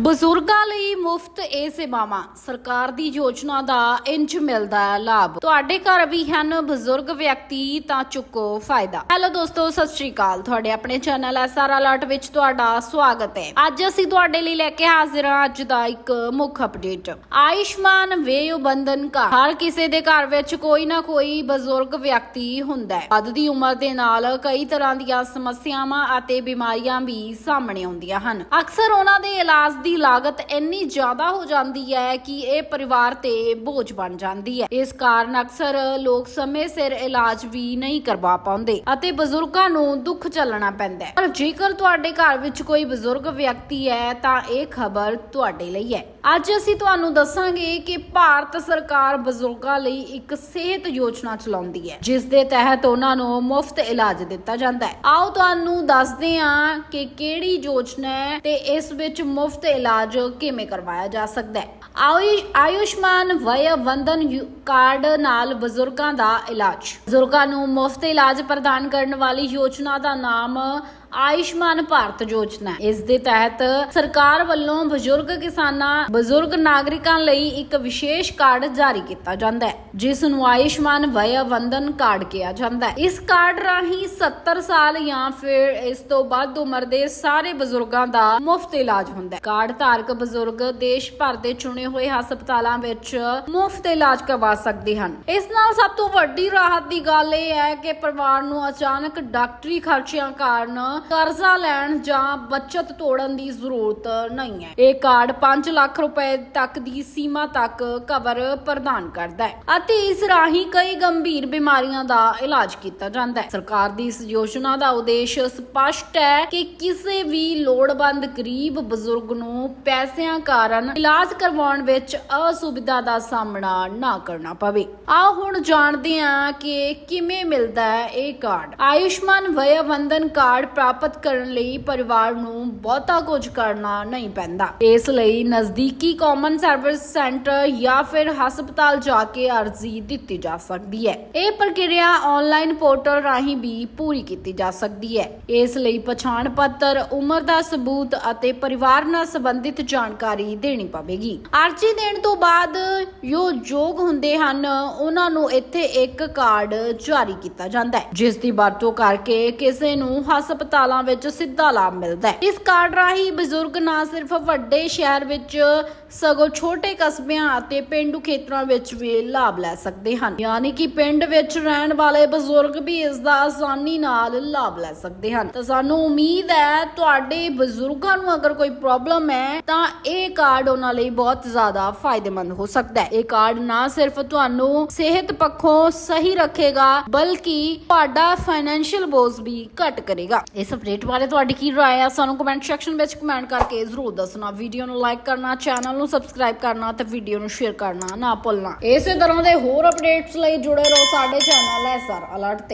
ਬਜ਼ੁਰਗਾਂ ਲਈ ਮੁਫਤ ਇਹ ਸੇਵਾਵਾਂ ਸਰਕਾਰ ਦੀ ਯੋਜਨਾ ਦਾ ਇੰਜ ਮਿਲਦਾ ਹੈ ਲਾਭ। ਤੁਹਾਡੇ ਘਰ ਵੀ ਹਨ ਬਜ਼ੁਰਗ ਵਿਅਕਤੀ, ਤਾਂ ਚੁੱਕੋ ਫਾਇਦਾ। ਹੈਲੋ ਦੋਸਤੋ, ਸਤਿ ਸ਼੍ਰੀ ਅਕਾਲ। ਤੁਹਾਡੇ ਆਪਣੇ ਚੈਨਲ ਐਸਆਰ ਅਲਰਟ ਵਿੱਚ ਤੁਹਾਡਾ ਸਵਾਗਤ ਹੈ। ਅੱਜ ਅਸੀਂ ਤੁਹਾਡੇ ਲਈ ਲੈ ਕੇ ਹਾਜ਼ਰ ਹਾਂ ਅੱਜ ਦਾ ਇੱਕ ਮੁੱਖ ਅਪਡੇਟ। ਆਯੁਸ਼ਮਾਨ ਵੇਯ ਬੰਧਨ ਕਾ ਹਰ ਕਿਸੇ ਦੇ ਘਰ ਵਿੱਚ ਕੋਈ ਨਾ ਕੋਈ ਬਜ਼ੁਰਗ ਵਿਅਕਤੀ ਹੁੰਦਾ ਹੈ। ਵੱਧਦੀ ਉਮਰ ਦੇ ਨਾਲ ਕਈ ਤਰ੍ਹਾਂ ਦੀਆਂ ਸਮੱਸਿਆਵਾਂ ਅਤੇ ਬਿਮਾਰੀਆਂ ਵੀ ਸਾਹਮਣੇ ਆਉਂਦੀਆਂ ਹਨ। ਅਕਸਰ ਉਹਨਾਂ ਦੇ ਇਲਾਜ ਦੀ ਲਾਗਤ ਇੰਨੀ ਜ਼ਿਆਦਾ ਹੋ ਜਾਂਦੀ ਹੈ ਕਿ ਇਹ ਪਰਿਵਾਰ ਤੇ ਬੋਝ ਬਣ ਜਾਂਦੀ ਹੈ। ਇਸ ਕਾਰਨ ਅਕਸਰ ਲੋਕ ਸਮੇਂ ਸਿਰ ਇਲਾਜ ਵੀ ਨਹੀਂ ਕਰਵਾ ਪਾਉਂਦੇ ਅਤੇ ਬਜ਼ੁਰਗਾਂ ਨੂੰ ਦੁੱਖ ਝੱਲਣਾ ਪੈਂਦਾ ਹੈ। ਪਰ ਜੇਕਰ ਤੁਹਾਡੇ ਘਰ ਵਿੱਚ ਕੋਈ ਬਜ਼ੁਰਗ ਵਿਅਕਤੀ ਹੈ, ਤਾਂ ਇਹ ਖਬਰ ਤੁਹਾਡੇ ਲਈ ਹੈ। ਅੱਜ ਅਸੀਂ ਤੁਹਾਨੂੰ ਦੱਸਾਂਗੇ ਕਿ ਭਾਰਤ ਸਰਕਾਰ ਬਜ਼ੁਰਗਾਂ ਲਈ ਇੱਕ ਸਿਹਤ ਯੋਜਨਾ ਚਲਾਉਂਦੀ ਹੈ, ਜਿਸ ਦੇ ਤਹਿਤ ਉਹਨਾਂ ਨੂੰ ਮੁਫਤ ਇਲਾਜ ਦਿੱਤਾ ਜਾਂਦਾ ਹੈ। ਆਓ ਤੁਹਾਨੂੰ ਦੱਸਦੇ ਹਾਂ ਕਿ ਕਿਹੜੀ ਯੋਜਨਾ ਹੈ ਤੇ ਇਸ ਵਿੱਚ ਮੁਫਤ ਇਲਾਜ ਕਿਵੇਂ ਕਰਵਾਇਆ ਜਾ ਸਕਦਾ ਹੈ? ਆਯੁ- ਆਯੁਸ਼ਮਾਨ ਵਯ ਵੰਦਨ ਕਾਰਡ ਨਾਲ ਬਜ਼ੁਰਗਾਂ ਦਾ ਇਲਾਜ। ਬਜ਼ੁਰਗਾਂ ਨੂੰ ਮੁਫਤ ਇਲਾਜ ਪ੍ਰਦਾਨ ਕਰਨ ਵਾਲੀ ਯੋਜਨਾ ਦਾ ਨਾਮ ਆਯੁਸ਼ਮਾਨ ਭਾਰਤ ਯੋਜਨਾ ਇਸ ਦੇ ਤਹਿਤ ਸਰਕਾਰ ਵੱਲੋਂ ਬਜ਼ੁਰਗ ਕਿਸਾਨਾਂ, ਬਜ਼ੁਰਗ ਨਾਗਰਿਕਾਂ ਲਈ ਇੱਕ ਵਿਸ਼ੇਸ਼ ਕਾਰਡ ਜਾਰੀ ਕੀਤਾ ਜਾਂਦਾ ਹੈ, ਜਿਸ ਨੂੰ ਆਯੁਸ਼ਮਾਨ ਵਯ ਵੰਦਨ ਕਾਰਡ ਕਿਹਾ ਜਾਂਦਾ ਹੈ। ਇਸ ਕਾਰਡ ਰਾਹੀਂ 70 ਸਾਲ ਜਾਂ ਫਿਰ ਇਸ ਤੋਂ ਵੱਧ ਉਮਰ ਦੇ ਸਾਰੇ ਬਜ਼ੁਰਗਾਂ ਦਾ ਮੁਫਤ ਇਲਾਜ ਹੁੰਦਾ ਹੈ। ਕਾਰਡ ਧਾਰਕ ਬਜ਼ੁਰਗ ਦੇਸ਼ ਭਰ ਦੇ ਚੁਣੇ ਹੋਏ ਹਸਪਤਾਲਾਂ ਵਿੱਚ ਮੁਫਤ ਇਲਾਜ ਕਰਵਾ ਸਕਦੇ ਹਨ। ਇਸ ਨਾਲ ਸਭ ਤੋਂ ਵੱਡੀ ਰਾਹਤ ਦੀ ਗੱਲ ਇਹ ਹੈ ਕਿ ਪਰਿਵਾਰ ਨੂੰ ਅਚਾਨਕ ਡਾਕਟਰੀ ਖਰਚਿਆਂ ਕਾਰਨ ਕਰਜ਼ਾ ਲੈਣ ਜਾਂ ਬਚਤ ਤੋੜਨ ਦੀ ਜ਼ਰੂਰਤ ਨਹੀਂ ਹੈ। ਇਹ ਕਾਰਡ 5 ਲੱਖ ਰੁਪਏ ਤੱਕ ਦੀ ਸੀਮਾ ਤੱਕ ਕਵਰ ਪ੍ਰਦਾਨ ਕਰਦਾ ਹੈ ਅਤੇ ਇਸ ਰਾਹੀਂ ਕਈ ਗੰਭੀਰ ਬਿਮਾਰੀਆਂ ਦਾ ਇਲਾਜ ਕੀਤਾ ਜਾਂਦਾ ਹੈ। ਸਰਕਾਰ ਦੀ ਇਸ ਯੋਜਨਾ ਦਾ ਉਦੇਸ਼ ਸਪਸ਼ਟ ਹੈ ਕਿ ਕਿਸੇ ਵੀ ਲੋੜਵੰਦ ਗਰੀਬ ਬਜ਼ੁਰਗ ਨੂੰ ਪੈਸਿਆਂ ਕਾਰਨ ਇਲਾਜ ਕਰਵਾਉਣ ਵਿੱਚ ਅਸੁਵਿਧਾ ਦਾ ਸਾਹਮਣਾ ਨਾ ਕਰਨਾ ਪਵੇ। ਆਓ ਹੁਣ ਜਾਣਦੇ ਹਾਂ ਕਿ ਕਿਵੇਂ ਮਿਲਦਾ ਹੈ ਇਹ ਕਾਰਡ। ਆਯੁਸ਼ਮਾਨ ਵਯ ਵੰਦਨ ਕਾਰਡ ਪ੍ਰਾਪਤ ਕਰਨ ਲਈ ਪਰਿਵਾਰ ਨੂੰ ਬਹੁਤਾ ਕੁਝ ਕਰਨਾ ਨਹੀਂ ਪੈਂਦਾ। ਇਸ ਲਈ ਨਜ਼ਦੀਕੀ ਕਾਮਨ ਸਰਵਿਸ ਸੈਂਟਰ ਜਾਂ ਫਿਰ ਹਸਪਤਾਲ ਜਾ ਕੇ ਅਰਜ਼ੀ ਦਿੱਤੀ ਜਾ ਸਕਦੀ ਹੈ। ਇਹ ਪ੍ਰਕਿਰਿਆ ਆਨਲਾਈਨ ਪੋਰਟਲ ਰਾਹੀਂ ਵੀ ਪੂਰੀ ਕੀਤੀ ਜਾ ਸਕਦੀ ਹੈ। ਇਸ ਲਈ ਪਛਾਣ ਪੱਤਰ, ਉਮਰ ਦਾ ਸਬੂਤ ਅਤੇ ਪਰਿਵਾਰ ਨਾਲ ਸੰਬੰਧਿਤ ਜਾਣਕਾਰੀ ਦੇਣੀ ਪਵੇਗੀ। ਅਰਜ਼ੀ ਦੇਣ ਤੋਂ ਬਾਅਦ ਜੋ ਯੋਗ ਹੁੰਦੇ ਹਨ, ਉਹਨਾਂ ਨੂੰ ਇੱਥੇ ਇੱਕ ਕਾਰਡ ਜਾਰੀ ਕੀਤਾ ਜਾਂਦਾ ਹੈ। ਜਿਸ ਦੀ ਵਰਤੋਂ ਕਰਕੇ ਕਿਸੇ ਨੂੰ ਹਸਪਤਾਲਾਂ ਵਿੱਚ ਸਿੱਧਾ ਲਾਭ ਮਿਲਦਾ ਹੈ। ਇਸ ਕਾਰਡ ਰਾਹੀਂ ਬਜ਼ੁਰਗ ਨਾ ਸਿਰਫ ਵੱਡੇ ਸ਼ਹਿਰ ਵਿੱਚ ਸਗੋਂ ਛੋਟੇ ਕਸਬਿਆਂ ਅਤੇ ਪਿੰਡੂ ਖੇਤਰਾਂ ਵਿੱਚ ਵੀ ਲਾਭ ਲੈ ਸਕਦੇ ਹਨ ਯਾਨੀ ਕਿ ਪਿੰਡ ਵਿੱਚ ਰਹਿਣ ਵਾਲੇ ਬਜ਼ੁਰਗ ਵੀ ਇਸ ਦਾ ਆਸਾਨੀ ਨਾਲ ਲਾਭ ਲੈ ਸਕਦੇ ਹਨ ਤਾਂ ਸਾਨੂੰ ਉਮੀਦ ਹੈ ਤੁਹਾਡੇ ਬਜ਼ੁਰਗਾਂ ਨੂੰ ਅਗਰ ਕੋਈ ਪ੍ਰੋਬਲਮ ਹੈ ਤਾਂ ਇਹ ਕਾਰਡ ਉਹਨਾਂ ਲਈ ਬਹੁਤ ਜ਼ਿਆਦਾ ਫਾਇਦੇਮੰਦ ਹੋ ਸਕਦਾ ਹੈ ਇਹ ਕਾਰਡ ਨਾ ਸਿਰਫ ਤੁਹਾਨੂੰ ਸਿਹਤ ਪੱਖੋਂ ਸਹੀ ਰੱਖੇਗਾ ਬਲਕਿ ਤੁਹਾਡਾ ਫਾਈਨੈਂਸ਼ੀਅਲ ਬੋਝ ਵੀ ਘਟ ਕਰੇਗਾ ਇਸ ਅਪਡੇਟ ਬਾਰੇ ਤੁਹਾਡੀ ਕੀ رائے ਹੈ ਸਾਨੂੰ ਕਮੈਂਟ ਸੈਕਸ਼ਨ ਵਿੱਚ ਕਮੈਂਟ ਕਰਕੇ ਜ਼ਰੂਰ ਦੱਸਣਾ ਵੀਡੀਓ ਨੂੰ ਲਾਈਕ ਕਰਨਾ ਚੈਨਲ ਨੂੰ ਸਬਸਕ੍ਰਾਈਬ ਕਰਨਾ ਤੇ ਵੀਡੀਓ ਨੂੰ ਸ਼ੇਅਰ ਕਰਨਾ, ਨਾ ਭੁੱਲਣਾ। ਇਸੇ ਤਰ੍ਹਾਂ ਦੇ ਹੋਰ ਅਪਡੇਟਸ ਲਈ ਜੁੜੇ ਰਹੋ ਸਾਡੇ ਚੈਨਲ ਐਸਆਰ ਅਲਰਟ ਤੇ।